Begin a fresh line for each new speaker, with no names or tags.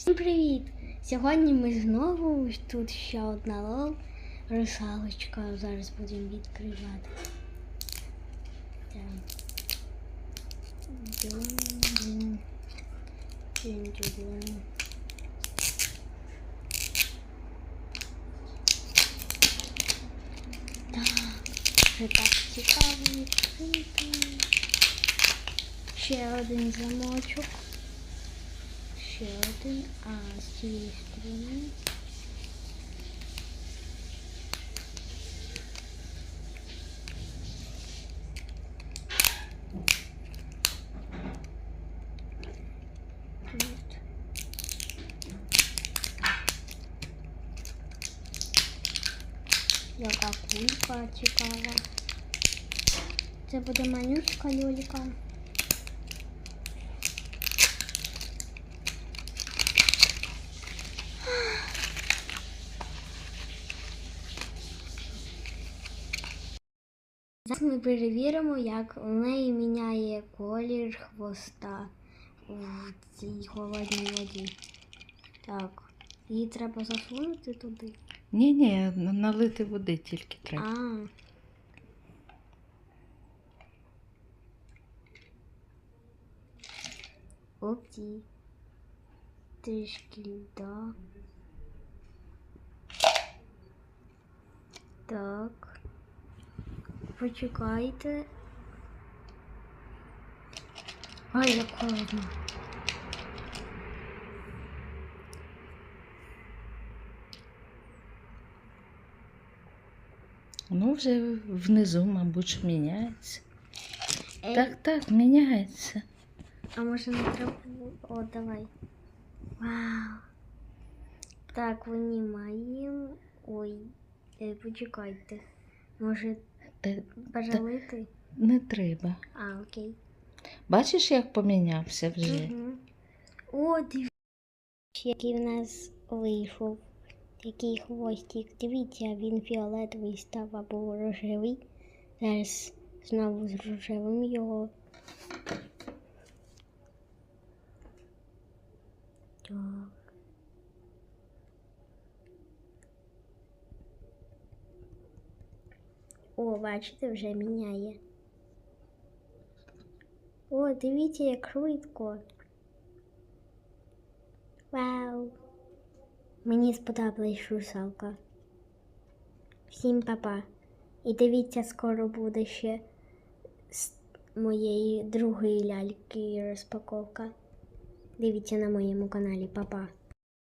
Всім привіт! Сьогодні ми знову тут ще одна лол русалочка. Зараз будемо відкривати. Так. Це так цікаво відкрити. Ще один замочок. Ще один, а з цієї сторони. Яка кулька цікава. Це буде манюська льоліка. Зараз ми перевіримо, як у неї міняє колір хвоста у цій холодній воді. Так, її треба засунути туди.
Ні, ні, налити води тільки треба.
А. Опті. Трішки льда. Так. Почекайте. Ай, як холодно.
Ну, вже внизу, мабуть, ж міняється.
Ей,
Так, так, міняється.
А може не треба? О, давай. Вау. Так, винімаємо. Ой, е, почекайте. Може
Те-
перелити?
Не треба.
А, окей.
Бачиш, як помінявся вже?
Угу. О, дивіться, який в нас вийшов. Який хвостик. Дивіться, він фіолетовий став або рожевий. Зараз знову з рожевим його. Так. О, бачите, вже міняє. О, дивіться, як швидко. Вау. Мені сподобалась русалка. Всім папа. І дивіться, скоро буде ще з моєї другої ляльки розпаковка. Дивіться на моєму каналі, папа.